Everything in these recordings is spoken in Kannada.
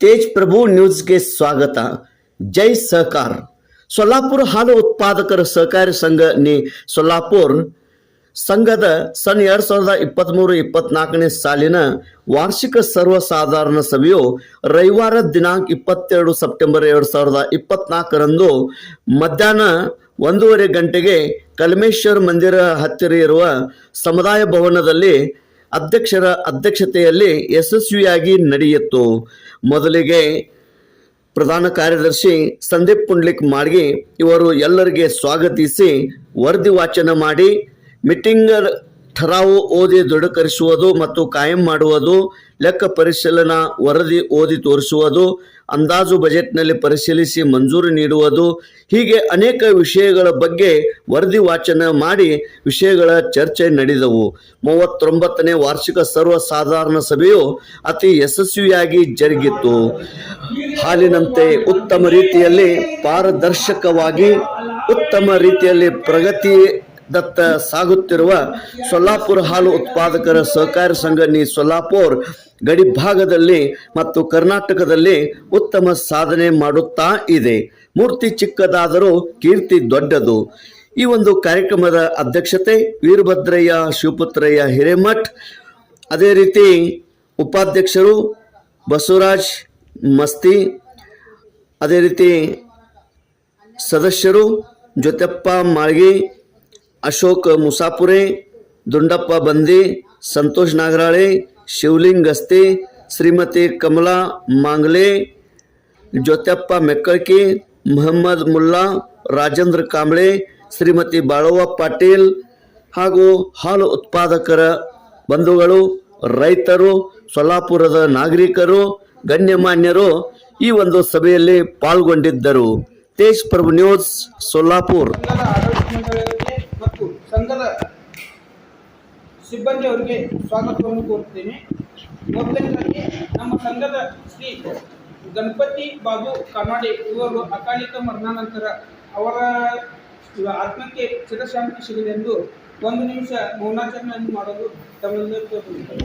ತೇಜ್ ಪ್ರಭು ನ್ಯೂಸ್ಗೆ ಸ್ವಾಗತ. ಜೈ ಸಹಕಾರ್. ಸೊಲ್ಲಾಪುರ ಹಾಲು ಉತ್ಪಾದಕರ ಸಹಕಾರಿ ಸಂಘ ನಿ ಸೊಲ್ಲಾಪುರ್ ಸಂಘದ ಸನ್ ಎರಡ್ ಸಾವಿರದ ಇಪ್ಪತ್ತ್ಮೂರು ಇಪ್ಪತ್ನಾಲ್ಕನೇ ಸಾಲಿನ ವಾರ್ಷಿಕ ಸರ್ವಸಾಧಾರಣ ಸಭೆಯು ರವಿವಾರ ದಿನಾಂಕ ಇಪ್ಪತ್ತೆರಡು ಸೆಪ್ಟೆಂಬರ್ ಎರಡು ಸಾವಿರದ ಇಪ್ಪತ್ನಾಲ್ಕರಂದು ಮಧ್ಯಾಹ್ನ ಒಂದೂವರೆ ಗಂಟೆಗೆ ಕಲ್ಮೇಶ್ವರ ಮಂದಿರ ಹತ್ತಿರ ಇರುವ ಸಮುದಾಯ ಭವನದಲ್ಲಿ ಅಧ್ಯಕ್ಷರ ಅಧ್ಯಕ್ಷತೆಯಲ್ಲಿ ಯಶಸ್ವಿಯಾಗಿ ನಡೆಯಿತು. ಮೊದಲಿಗೆ ಪ್ರಧಾನ ಕಾರ್ಯದರ್ಶಿ ಸಂದೀಪ್ ಪುಂಡ್ಲಿಕ್ ಮಾಡ್ಗಿ ಇವರು ಎಲ್ಲರಿಗೆ ಸ್ವಾಗತಿಸಿ ವರದಿ ವಾಚನ ಮಾಡಿ, ಮೀಟಿಂಗ್ ಠರಾವು ಓದಿ ದೃಢೀಕರಿಸುವುದು ಮತ್ತು ಕಾಯಂ ಮಾಡುವುದು, ಲೆಕ್ಕ ಪರಿಶೀಲನಾ ವರದಿ ಓದಿ ತೋರಿಸುವುದು ಅಂದಾಜು ಬಜೆಟ್ನಲ್ಲಿ ಪರಿಶೀಲಿಸಿ ಮಂಜೂರು ನೀಡುವುದು. ಹೀಗೆ ಅನೇಕ ವಿಷಯಗಳ ಬಗ್ಗೆ ವರದಿ ವಾಚನ ಮಾಡಿ ವಿಷಯಗಳ ಚರ್ಚೆ ನಡೆದವು. ಮೂವತ್ತೊಂಬತ್ತನೇ ವಾರ್ಷಿಕ ಸರ್ವಸಾಧಾರಣ ಸಭೆಯು ಅತಿ ಯಶಸ್ವಿಯಾಗಿ ಜರುಗಿತು ಹಾಲಿನಂತೆ ಉತ್ತಮ ರೀತಿಯಲ್ಲಿ ಪಾರದರ್ಶಕವಾಗಿ, ಉತ್ತಮ ರೀತಿಯಲ್ಲಿ ಪ್ರಗತಿ ದತ್ತ ಸಾಗುತ್ತಿರುವ ಸೊಲ್ಲಾಪುರ ಹಾಲು ಉತ್ಪಾದಕರ ಸಹಕಾರ ಸಂಘ ನಿ ಸೊಲ್ಲಾಪುರ್ ಗಡಿಭಾಗದಲ್ಲಿ ಮತ್ತು ಕರ್ನಾಟಕದಲ್ಲಿ ಉತ್ತಮ ಸಾಧನೆ ಮಾಡುತ್ತಾ ಇದೆ. ಮೂರ್ತಿ ಚಿಕ್ಕದಾದರೂ ಕೀರ್ತಿ ದೊಡ್ಡದು. ಈ ಒಂದು ಕಾರ್ಯಕ್ರಮದ ಅಧ್ಯಕ್ಷತೆ ವೀರಭದ್ರಯ್ಯ, ಶಿವಪುತ್ರಯ್ಯ ಹಿರೇಮಠ್. ಅದೇ ರೀತಿ ಉಪಾಧ್ಯಕ್ಷರು ಬಸವರಾಜ್ ಮಸ್ತಿ. ಅದೇ ರೀತಿ ಸದಸ್ಯರು ಜೊತೆಪ್ಪ ಮಾಳ್ಗಿ. ಅಶೋಕ್ ಮುಸಾಪುರೆ, ದುಂಡಪ್ಪ ಬಂದಿ, ಸಂತೋಷ್ ನಾಗರಾಳೆ, ಶಿವಲಿಂಗ್ ಗಸ್ತಿ, ಶ್ರೀಮತಿ ಕಮಲಾ ಮಾಂಗ್ಲೆ, ಜ್ಯೋತ್ಯಪ್ಪ ಮೆಕ್ಕಳ್ಕಿ, ಮೊಹಮ್ಮದ್ ಮುಲ್ಲಾ, ರಾಜೇಂದ್ರ ಕಾಂಬ್ಳೆ, ಶ್ರೀಮತಿ ಬಾಳವ್ವ ಪಾಟೀಲ್ ಹಾಗೂ ಹಾಲು ಉತ್ಪಾದಕರ ಬಂಧುಗಳು, ರೈತರು, ಸೊಲ್ಲಾಪುರದ ನಾಗರಿಕರು, ಗಣ್ಯಮಾನ್ಯರು ಈ ಒಂದು ಸಭೆಯಲ್ಲಿ ಪಾಲ್ಗೊಂಡಿದ್ದರು. ತೇಜ್ ಪ್ರಭು ನ್ಯೂಸ್ ಸೊಲ್ಲಾಪುರ್ ಸಂಘದ ಆಡಳಿತ ಮಂಡಳಿಯವರಿಗೆ ಮತ್ತು ಸಂಘದ ಸಿಬ್ಬಂದಿಯವರಿಗೆ ಸ್ವಾಗತವನ್ನು ಕೋರುತ್ತೇನೆ ಮೊದಲನೇದಾಗಿ ನಮ್ಮ ಸಂಘದ ಶ್ರೀ ಗಣಪತಿ ಬಾಬು ಕರ್ನಾಡಿ ಇವರು ಅಕಾಲಿಕ ಮರಣಾನಂತರ ಅವರ ಆತ್ಮಕ್ಕೆ ಚಿರಶಾಂತಿ ಸಿಗಲಿ ಎಂದು ಒಂದು ನಿಮಿಷ ಮೌನಾಚರಣೆಯನ್ನು ಮಾಡಲು ತಮ್ಮ ಕೋರುತ್ತೇನೆ.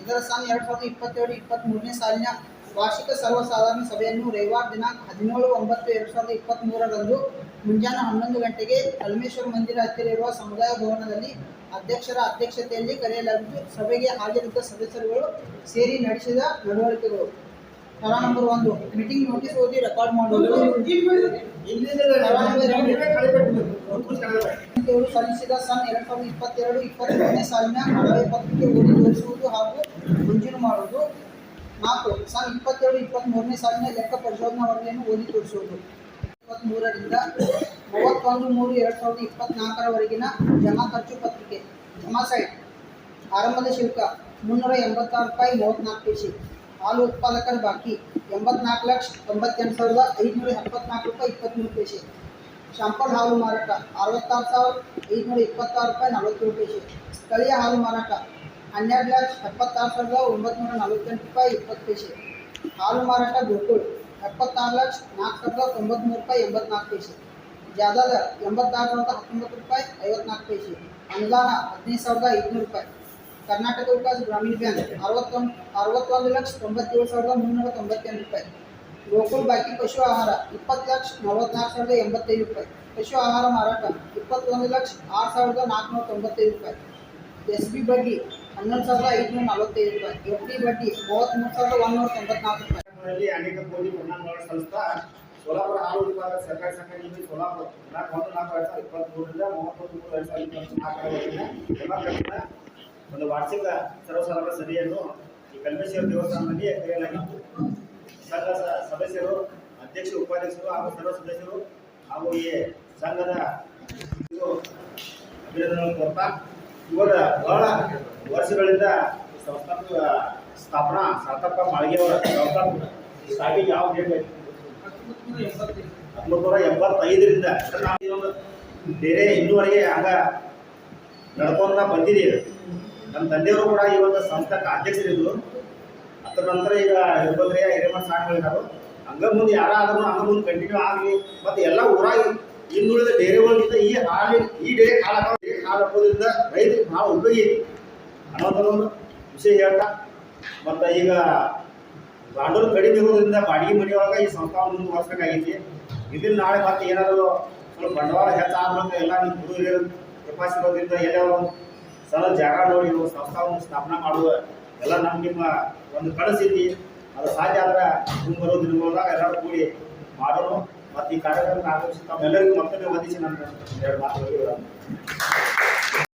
ಇದರ ಸಾಲ ಎರಡ್ ಸಾವಿರದ ಇಪ್ಪತ್ತೇಳು ಇಪ್ಪತ್ತ್ ಮೂರನೇ ಸಾಲಿನ ವಾರ್ಷಿಕ ಸರ್ವಸಾಧಾರಣ ಸಭೆಯನ್ನು ರವಿವಾರ ದಿನಾಂಕ ಹದಿನೇಳು ಒಂಬತ್ತು ಎರಡ್ ಸಾವಿರದ ಇಪ್ಪತ್ತ್ ಮೂರರಂದು ಮುಂಜಾನೆ ಹನ್ನೊಂದು ಗಂಟೆಗೆ ಕಲ್ಮೇಶ್ವರ ಮಂದಿರ ಹತ್ತಿರ ಇರುವ ಸಮುದಾಯ ಭವನದಲ್ಲಿ ಅಧ್ಯಕ್ಷರ ಅಧ್ಯಕ್ಷತೆಯಲ್ಲಿ ಕರೆಯಲಾಗಿದ್ದು, ಸಭೆಗೆ ಹಾಜರಿದ್ದ ಸದಸ್ಯರುಗಳು ಸೇರಿ ನಡೆಸಿದ ನಡವಳಿಕೆಗಳು. ಸ್ಥಳ ನಂಬರ್ ಒಂದು, ಮೀಟಿಂಗ್ ನೋಟಿಸ್ ಓದಿ ರೆಕಾರ್ಡ್ ಮಾಡುವುದು. ಇವರು ಸಲ್ಲಿಸಿದ ಸನ್ ಎರಡ್ ಸಾವಿರದ ಇಪ್ಪತ್ತೆರಡು, ಇಪ್ಪತ್ತೊಂದನೇ ಸಾಲಿನ ಹಳೆಯ ಪತ್ರಿಕೆ ಓದಿ ತೋರಿಸುವುದು ಹಾಗೂ ಮಂಜೂರು ಮಾಡುವುದು. ನಾಲ್ಕು, ಸನ್ ಇಪ್ಪತ್ತೆರಡು ಇಪ್ಪತ್ತ್ಮೂರನೇ ಸಾಲಿನ ಲೆಕ್ಕ ಪರಿಶೋಧನಾ ವರದಿಯನ್ನು ಓದಿ ತೋರಿಸುವುದು. ಇಪ್ಪತ್ತ್ಮೂರರಿಂದ ಮೂವತ್ತೊಂದು ಮೂರು ಎರಡ್ ಸಾವಿರದ ಇಪ್ಪತ್ತ್ನಾಲ್ಕರವರೆಗಿನ ಜಮಾ ಖರ್ಚು ಪತ್ರಿಕೆ, ಜಮಾ ಸೈಟ್, ಆರಂಭದ ಶುಲ್ಕ ಮುನ್ನೂರ ಎಂಬತ್ತಾರು ರೂಪಾಯಿ ಮೂವತ್ತ್ನಾಲ್ಕು ಪೈಸೆ, ಹಾಲು ಉತ್ಪಾದಕರ ಬಾಕಿ ಎಂಬತ್ನಾಲ್ಕು ಲಕ್ಷ ತೊಂಬತ್ತೆಂಟು ಸಾವಿರದ ಐದುನೂರ ಎಪ್ಪತ್ನಾಲ್ಕು ರೂಪಾಯಿ ಇಪ್ಪತ್ತ್ಮೂರು ಪೈಸೆ. ಶಾಂಪಲ್ ಹಾಲು ಮಾರಾಟ, ಅರವತ್ತಾರು ಸಾವಿರ ಐದುನೂರ ಇಪ್ಪತ್ತಾರು ರೂಪಾಯಿ ನಲವತ್ತೇಳು ರೂಪಾಯಿ ಸ್ಥಳೀಯ ಹಾಲು ಮಾರಾಟ, ಹನ್ನೆರಡು ಲಕ್ಷ ಎಪ್ಪತ್ತಾರು ಸಾವಿರದ ಒಂಬತ್ತು ನಲವತ್ತೆಂಟು ರೂಪಾಯಿ ಇಪ್ಪತ್ತು ಪೈಸೆ ಹಾಲು ಮಾರಾಟ ಗೋಕುಳ್ ಎಪ್ಪತ್ತಾರು ಲಕ್ಷ ನಾಲ್ಕು ಸಾವಿರದ ತೊಂಬತ್ತ್ಮೂರು ರೂಪಾಯಿ ಎಂಬತ್ನಾಲ್ಕು ಪೈಸೆ ಜಾದಾದ ಎಂಬತ್ತಾರು ಸಾವಿರದ ಹತ್ತೊಂಬತ್ತು ರೂಪಾಯಿ ಐವತ್ನಾಲ್ಕು ಪೈಸೆ ಅನುದಾನ ಹದಿನೈದು ಸಾವಿರದ ಐದುನೂರು ರೂಪಾಯಿ ಕರ್ನಾಟಕ ವಿಕಾಸ್ ಗ್ರಾಮೀಣ ಬ್ಯಾಂಕ್ ಅರವತ್ತೊಂದು ಅರವತ್ತೊಂದು ಲಕ್ಷ ತೊಂಬತ್ತೇಳು ಸಾವಿರದ ಮುನ್ನೂರ ತೊಂಬತ್ತೆಂಟು ರೂಪಾಯಿ ಗೋಕುಲ್ ಬಾಕಿ ಪಶು ಆಹಾರ, ಇಪ್ಪತ್ತು ಲಕ್ಷ ನಲವತ್ನಾಲ್ಕು ಸಾವಿರದ ಎಂಬತ್ತೈದು ರೂಪಾಯಿ. ಪಶು ಆಹಾರ ಮಾರಾಟ, ಇಪ್ಪತ್ತೊಂದು ಲಕ್ಷ ಆರು ಸಾವಿರದ ನಾಲ್ಕುನೂರ ತೊಂಬತ್ತೈದು ರೂಪಾಯಿ. ಎಸ್ ಬಿ ಬಡ್ಡಿ, ಹನ್ನೊಂದು ಸಾವಿರದ ಐದುನೂರ ನಲವತ್ತೈದು ರೂಪಾಯಿ. ಎಫ್ ಡಿ ಬಡ್ಡಿ, ಮೂವತ್ತ್ಮೂರು ಸಾವಿರದ ಒಂದುನೂರ ತೊಂಬತ್ನಾಲ್ಕು ರೂಪಾಯಿ. ಅನೇಕ ಸಲ್ಲಿಸ್ತಾ ಸೋಲಾಪುರ ಹಾಲು ಉತ್ಪಾದಕ ಸಹಕಾರಿ ಸಂಘಟನೆ ಸೋಲಾಪುರ ನಾಲ್ಕು ಒಂದು ನಾಲ್ಕು ಎರಡು ಸಾವಿರದ ಇಪ್ಪತ್ತ್ಮೂರರಿಂದ ಮೂವತ್ತೊಂದು ಮೂರು ಎರಡ್ ಸಾವಿರದ ಇಪ್ಪತ್ನಾಲ್ಕರವರೆಗಿನ ಜಮಾ ಖರ್ಚಿನ ಒಂದು ವಾರ್ಷಿಕ ಸರ್ವಸಾಧಾರಣ ಸಭೆಯನ್ನು ಈ ಕಲ್ಮೇಶ್ವರ ದೇವಸ್ಥಾನದಲ್ಲಿ ಕರೆಯಲಾಗಿತ್ತು ಸಂಘ ಸದಸ್ಯರು, ಅಧ್ಯಕ್ಷ, ಉಪಾಧ್ಯಕ್ಷರು ಹಾಗೂ ಸರ್ವ ಸದಸ್ಯರು ಹಾಗೂ ಈ ಸಂಘದ ಅಭಿನಂದನೆ ಕೊಡ್ತಾ ಇವಾಗ ಬಹಳ ವರ್ಷಗಳಿಂದ ಸಂಸ್ಥಾಪಕ ಸ್ಥಾಪನಾ ಸಾತಪ್ಪ ಮಾಳಿಗೆಯವರ ಸಂಸ್ಥಾಪಕ. ಸ್ಥಾಪಿಗೆ ಯಾವ ಡೇಟ್ ಹತ್ತೊಂಬತ್ತು ನೂರ ಎಂಬತ್ತೈದರಿಂದ. ಬೇರೆ ಇನ್ನೂವರೆಗೆ ಆಗ ನಡ್ಕೊಂತ ಬಂದಿದ್ದೀವಿ. ನಮ್ಮ ತಂದೆಯವರು ಕೂಡ ಈ ಒಂದು ಸಂಸ್ಥಾಕ ಅಧ್ಯಕ್ಷರಿದ್ರು ಅದರ ನಂತರ ಈಗ ಹಿರಭದ್ರಯ್ಯ ಹಿರೇಮಠ ಸಾಂಗಳಿದ್ದಾರೆ ಹಂಗ ಮುಂದೆ ಯಾರಾದ್ರೂ ಹಂಗ ಮುಂದೆ ಕಂಟಿನ್ಯೂ ಆಗಲಿ, ಮತ್ತೆ ಎಲ್ಲ ಊರಾಗಿ ಇನ್ನುಳಿದ ಡೇರೆಗಳಿಂದ ಈ ಹಾಲಿ ಈ ಡೇರೆ ಕಾಲ ಹಾಲು ಹಾಕೋದ್ರಿಂದ ರೈತರಿಗೆ ಭಾಳ ಉಪಯೋಗ. ಐತಿ ವಿಷಯ ಹೇಳ್ತಾ, ಮತ್ತು ಈಗ ಬಾಂಡೂರು ಕಡಿಮೆ ಇರೋದ್ರಿಂದ ಬಾಡಿಗೆ ಮನೆಯೊಳಗೆ ಈ ಸಂಸ್ಥಾನ ಮುಂದುವರ್ಸ್ಬೇಕಾಗೈತಿ. ಇದನ್ನ ನಾಳೆ ಮತ್ತೆ ಏನಾದರೂ ಸ್ವಲ್ಪ ಬಂಡವಾಳ ಹೆಚ್ಚಾದ್ಮೇಲೆ ಎಲ್ಲ ನಿಮ್ಮ ಗುರು ಹಿರಿಯರು ಕೆಪಾಸಿಟಿ ಇರೋದ್ರಿಂದ ಎಲ್ಲ ಸಲ ಜಾಗ ನೋಡಿ ಸಂಸ್ಥಾ ಸಂಸ್ಥಾವನ್ನು ಸ್ಥಾಪನೆ ಮಾಡುವ ಎಲ್ಲ ನಮ್ಮ ನಿಮ್ಮ ಒಂದು ಕಳಿಸಿದ್ವಿ ಅದು ಸಾಧ್ಯ ಆದ್ರೆ ಮುಂಬರೋ ಬರೋ ದಿನಗಳಾಗ ಎಲ್ಲರೂ ಕೂಡಿ ಮಾಡೋಣ ಮತ್ತು ಈ ಕಾರ್ಯಕ್ರಮಕ್ಕೆ ಆಗಮಿಸಿ ತಮ್ಮೆಲ್ಲರಿಗೂ ಮತ್ತೊಮ್ಮೆ ವಂದಿಸಿ ನಾನು ಎರಡು ಮಾತು ಹೇಳಿರೋದು